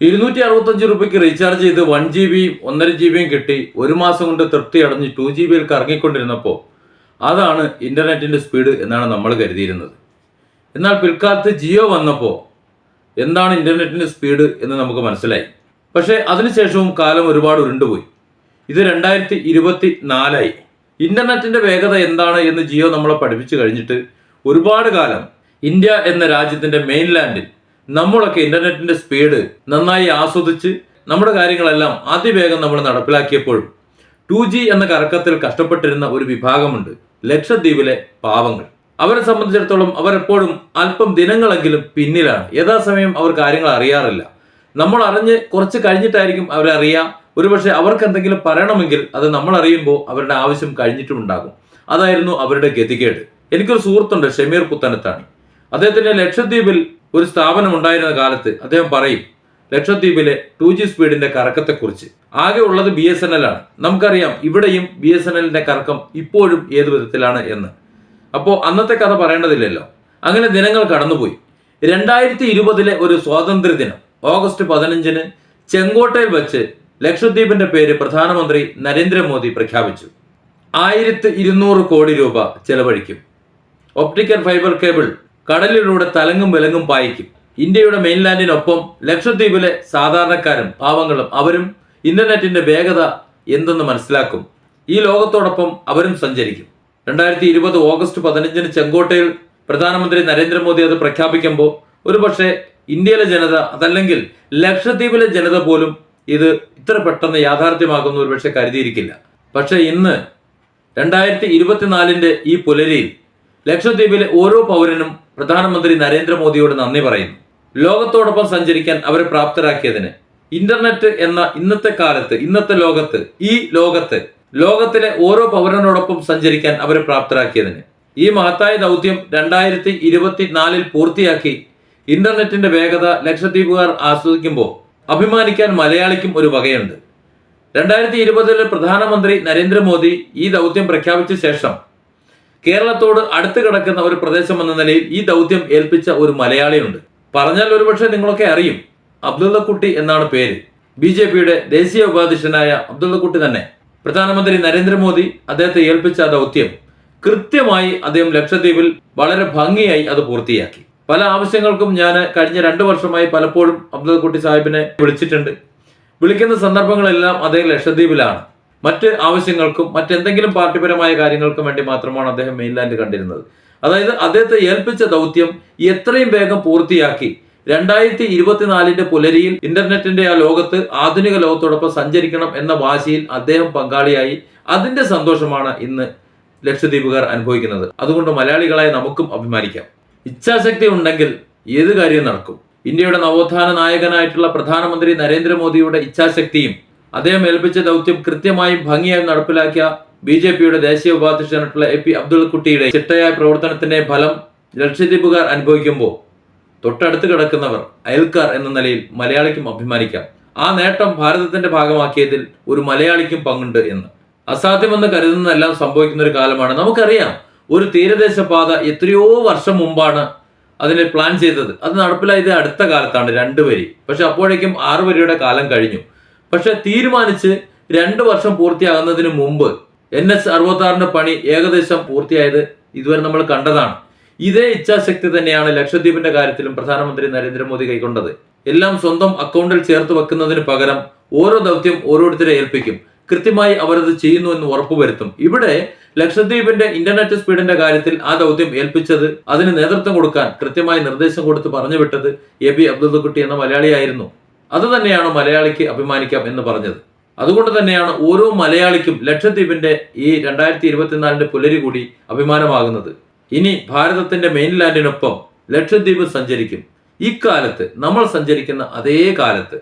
ഇരുന്നൂറ്റി അറുപത്തഞ്ച് രൂപയ്ക്ക് റീചാർജ് ചെയ്ത് വൺ ജി ബിയും ഒന്നര ജി ബിയും കിട്ടി. ഒരു മാസം കൊണ്ട് തൃപ്തി അടഞ്ഞ് ടു ജി ബിയിൽ കറങ്ങിക്കൊണ്ടിരുന്നപ്പോൾ അതാണ് ഇന്റർനെറ്റിന്റെ സ്പീഡ് എന്നാണ് നമ്മൾ കരുതിയിരുന്നത്. എന്നാൽ പിൽക്കാലത്ത് ജിയോ വന്നപ്പോൾ എന്താണ് ഇന്റർനെറ്റിന്റെ സ്പീഡ് എന്ന് നമുക്ക് മനസ്സിലായി. പക്ഷേ അതിനുശേഷവും കാലം ഒരുപാട് ഉരുണ്ടുപോയി. ഇത് രണ്ടായിരത്തി ഇരുപത്തി നാലായി ഇന്റർനെറ്റിന്റെ വേഗത എന്താണ് എന്ന് ജിയോ നമ്മളെ പഠിപ്പിച്ചു കഴിഞ്ഞിട്ട് ഒരുപാട് കാലം ഇന്ത്യ എന്ന രാജ്യത്തിന്റെ മെയിൻലാൻഡിൽ നമ്മളൊക്കെ ഇന്റർനെറ്റിന്റെ സ്പീഡ് നന്നായി ആസ്വദിച്ച് നമ്മുടെ കാര്യങ്ങളെല്ലാം അതിവേഗം നമ്മൾ നടപ്പിലാക്കിയപ്പോഴും ടു ജി എന്ന കറക്കത്തിൽ കഷ്ടപ്പെട്ടിരുന്ന ഒരു വിഭാഗമുണ്ട് ലക്ഷദ്വീപിലെ പാവങ്ങൾ. അവരെ സംബന്ധിച്ചിടത്തോളം അവരെപ്പോഴും അല്പം ദിനങ്ങളെങ്കിലും പിന്നിലാണ്. യഥാസമയം അവർ കാര്യങ്ങൾ അറിയാറില്ല. നമ്മൾ അറിഞ്ഞ് കുറച്ച് കഴിഞ്ഞിട്ടായിരിക്കും അവരറിയാം ഒരുപക്ഷെ അവർക്ക് എന്തെങ്കിലും പറയണമെങ്കിൽ അത് നമ്മൾ അറിയുമ്പോൾ അവരുടെ ആവശ്യം കഴിഞ്ഞിട്ടുമുണ്ടാകും അതായിരുന്നു അവരുടെ ഗതികേട്. എനിക്കൊരു സുഹൃത്തുണ്ട് ഷമീർ പുത്തനത്താണ്. അദ്ദേഹത്തിന്റെ ലക്ഷദ്വീപിൽ ഒരു സ്ഥാപനം ഉണ്ടായിരുന്ന കാലത്ത് അദ്ദേഹം പറയും ലക്ഷദ്വീപിലെ ടു ജി സ്പീഡിന്റെ കറക്കത്തെക്കുറിച്ച്. ആകെ ഉള്ളത് ബി എസ് എൻ എൽ ആണ്. നമുക്കറിയാം ഇവിടെയും ബി എസ് എൻ എല്ലിന്റെ കറക്കം ഇപ്പോഴും ഏത് വിധത്തിലാണ് എന്ന്. അപ്പോൾ അന്നത്തെ കഥ പറയേണ്ടതില്ലല്ലോ. അങ്ങനെ ദിനങ്ങൾ കടന്നുപോയി. രണ്ടായിരത്തി ഇരുപതിലെ ഒരു സ്വാതന്ത്ര്യ ദിനം ഓഗസ്റ്റ് പതിനഞ്ചിന് ചെങ്കോട്ടയിൽ വെച്ച് ലക്ഷദ്വീപിന്റെ പേര് പ്രധാനമന്ത്രി നരേന്ദ്രമോദി പ്രഖ്യാപിച്ചു. ആയിരത്തി ഇരുന്നൂറ് കോടി രൂപ ചെലവഴിക്കും. ഒപ്റ്റിക്കൽ ഫൈബർ കേബിൾ കടലിലൂടെ തലങ്ങും വിലങ്ങും പായിക്കും. ഇന്ത്യയുടെ മെയിൻലാൻഡിനൊപ്പം ലക്ഷദ്വീപിലെ സാധാരണക്കാരും പാവങ്ങളും അവരും ഇന്റർനെറ്റിന്റെ വേഗത എന്തെന്ന് മനസ്സിലാക്കും. ഈ ലോകത്തോടൊപ്പം അവരും സഞ്ചരിക്കും. രണ്ടായിരത്തി ഇരുപത് ഓഗസ്റ്റ് പതിനഞ്ചിന് ചെങ്കോട്ടയിൽ പ്രധാനമന്ത്രി നരേന്ദ്രമോദി അത് പ്രഖ്യാപിക്കുമ്പോൾ ഒരുപക്ഷെ ഇന്ത്യയിലെ ജനത അതല്ലെങ്കിൽ ലക്ഷദ്വീപിലെ ജനത പോലും ഇത് ഇത്ര പെട്ടെന്ന് യാഥാർത്ഥ്യമാകുന്ന ഒരുപക്ഷെ കരുതിയിരിക്കില്ല. പക്ഷേ ഇന്ന് രണ്ടായിരത്തി ഇരുപത്തിനാലിന്റെ ഈ പുലരിയിൽ ലക്ഷദ്വീപിലെ ഓരോ പൗരനും പ്രധാനമന്ത്രി നരേന്ദ്രമോദിയോട് നന്ദി പറയുന്നു. ലോകത്തോടൊപ്പം സഞ്ചരിക്കാൻ അവരെ പ്രാപ്തരാക്കിയതിന് ഇന്റർനെറ്റ് എന്ന ഇന്നത്തെ കാലത്ത് ഇന്നത്തെ ലോകത്ത് ഈ ലോകത്ത് ലോകത്തിലെ ഓരോ പൗരനോടൊപ്പം സഞ്ചരിക്കാൻ അവരെ പ്രാപ്തരാക്കിയതിന് ഈ മഹത്തായ ദൗത്യം രണ്ടായിരത്തി ഇരുപത്തിനാലിൽ പൂർത്തിയാക്കി ഇന്റർനെറ്റിന്റെ വേഗത ലക്ഷദ്വീപുകാർ ആസ്വദിക്കുമ്പോൾ അഭിമാനിക്കാൻ മലയാളിക്കും ഒരു വകയുണ്ട്. രണ്ടായിരത്തി ഇരുപതിൽ പ്രധാനമന്ത്രി നരേന്ദ്രമോദി ഈ ദൗത്യം പ്രഖ്യാപിച്ച ശേഷം കേരളത്തോട് അടുത്ത് കിടക്കുന്ന ഒരു പ്രദേശം എന്ന നിലയിൽ ഈ ദൗത്യം ഏൽപ്പിച്ച ഒരു മലയാളിയുണ്ട്. പറഞ്ഞാൽ ഒരുപക്ഷെ നിങ്ങളൊക്കെ അറിയും. അബ്ദുള്ളക്കുട്ടി എന്നാണ് പേര്. ബി ജെ പിയുടെ ദേശീയ ഉപാധ്യക്ഷനായ അബ്ദുള്ളക്കുട്ടി തന്നെ. പ്രധാനമന്ത്രി നരേന്ദ്രമോദി അദ്ദേഹത്തെ ഏൽപ്പിച്ച ദൗത്യം കൃത്യമായി അദ്ദേഹം ലക്ഷദ്വീപിൽ വളരെ ഭംഗിയായി അത് പൂർത്തിയാക്കി. പല ആവശ്യങ്ങൾക്കും ഞാൻ കഴിഞ്ഞ രണ്ടു വർഷമായി പലപ്പോഴും അബ്ദുള്ളക്കുട്ടി സാഹിബിനെ വിളിച്ചിട്ടുണ്ട്. വിളിക്കുന്ന സന്ദർഭങ്ങളെല്ലാം അദ്ദേഹം ലക്ഷദ്വീപിലാണ്. മറ്റ് ആവശ്യങ്ങൾക്കും മറ്റെന്തെങ്കിലും പാർട്ടിപരമായ കാര്യങ്ങൾക്കും വേണ്ടി മാത്രമാണ് അദ്ദേഹം മെയിൻലാൻഡ് കണ്ടിരുന്നത്. അതായത് അദ്ദേഹത്തെ ഏൽപ്പിച്ച ദൗത്യം എത്രയും വേഗം പൂർത്തിയാക്കി. രണ്ടായിരത്തി ഇരുപത്തിനാലിന്റെ പുലരിയിൽ ഇന്റർനെറ്റിന്റെ ആ ലോകത്ത് ആധുനിക ലോകത്തോടൊപ്പം സഞ്ചരിക്കണം എന്ന വാശിയിൽ അദ്ദേഹം പങ്കാളിയായി. അതിന്റെ സന്തോഷമാണ് ഇന്ന് ലക്ഷദ്വീപുകാർ അനുഭവിക്കുന്നത്. അതുകൊണ്ട് മലയാളികളായ നമുക്കും അഭിമാനിക്കാം. ഇച്ഛാശക്തി ഉണ്ടെങ്കിൽ ഏത് കാര്യവും നടക്കും. ഇന്ത്യയുടെ നവോത്ഥാന നായകനായിട്ടുള്ള പ്രധാനമന്ത്രി നരേന്ദ്രമോദിയുടെ ഇച്ഛാശക്തിയും അദ്ദേഹം ഏൽപ്പിച്ച ദൗത്യം കൃത്യമായും ഭംഗിയായി നടപ്പിലാക്കിയ ബി ജെ പിയുടെ ദേശീയ ഉപാധ്യക്ഷനായിട്ടുള്ള എ പി അബ്ദുൾ കുട്ടിയുടെ ചിട്ടയായ പ്രവർത്തനത്തിന്റെ ഫലം ലക്ഷദ്വീപുകാർ അനുഭവിക്കുമ്പോൾ തൊട്ടടുത്ത് കിടക്കുന്നവർ അയൽക്കാർ എന്ന നിലയിൽ മലയാളിക്കും അഭിമാനിക്കാം. ആ നേട്ടം ഭാരതത്തിന്റെ ഭാഗമാക്കിയതിൽ ഒരു മലയാളിക്കും പങ്കുണ്ട് എന്ന്. അസാധ്യമെന്ന് കരുതുന്നതെല്ലാം സംഭവിക്കുന്ന ഒരു കാലമാണ്. നമുക്കറിയാം ഒരു തീരദേശ പാത എത്രയോ വർഷം മുമ്പാണ് അതിനെ പ്ലാൻ ചെയ്തത്. അത് നടപ്പിലായത് അടുത്ത കാലത്താണ് രണ്ട് വരി. പക്ഷെ അപ്പോഴേക്കും ആറ് വരിയുടെ കാലം കഴിഞ്ഞു. പക്ഷെ തീരുമാനിച്ച് രണ്ട് വർഷം പൂർത്തിയാകുന്നതിന് മുമ്പ് എൻ എസ് അറുപത്താറിന്റെ പണി ഏകദേശം പൂർത്തിയായത് ഇതുവരെ നമ്മൾ കണ്ടതാണ്. ഇതേ ഇച്ഛാശക്തി തന്നെയാണ് ലക്ഷദ്വീപിന്റെ കാര്യത്തിലും പ്രധാനമന്ത്രി നരേന്ദ്രമോദി കൈക്കൊണ്ടത്. എല്ലാം സ്വന്തം അക്കൗണ്ടിൽ ചേർത്ത് വെക്കുന്നതിന് പകരം ഓരോ ദൗത്യം ഓരോരുത്തരെ ഏൽപ്പിക്കും. കൃത്യമായി അവരത് ചെയ്യുന്നു എന്ന് ഉറപ്പുവരുത്തും. ഇവിടെ ലക്ഷദ്വീപിന്റെ ഇന്റർനെറ്റ് സ്പീഡിന്റെ കാര്യത്തിൽ ആ ദൗത്യം ഏൽപ്പിച്ചത് അതിന് നേതൃത്വം കൊടുക്കാൻ കൃത്യമായി നിർദ്ദേശം കൊടുത്ത് പറഞ്ഞു വിട്ടത് എ അബ്ദുൾ കുട്ടി എന്ന മലയാളിയായിരുന്നു. അത് തന്നെയാണ് മലയാളിക്ക് അഭിമാനിക്കാം എന്ന് പറഞ്ഞത്. അതുകൊണ്ട് തന്നെയാണ് ഓരോ മലയാളിക്കും ലക്ഷദ്വീപിന്റെ ഈ രണ്ടായിരത്തി ഇരുപത്തിനാലിന്റെ പുലരി കൂടി അഭിമാനമാകുന്നത്. ഇനി ഭാരതത്തിന്റെ മെയിൻലാൻഡിനൊപ്പം ലക്ഷദ്വീപ് സഞ്ചരിക്കും. ഇക്കാലത്ത് നമ്മൾ സഞ്ചരിക്കുന്ന അതേ കാലത്ത്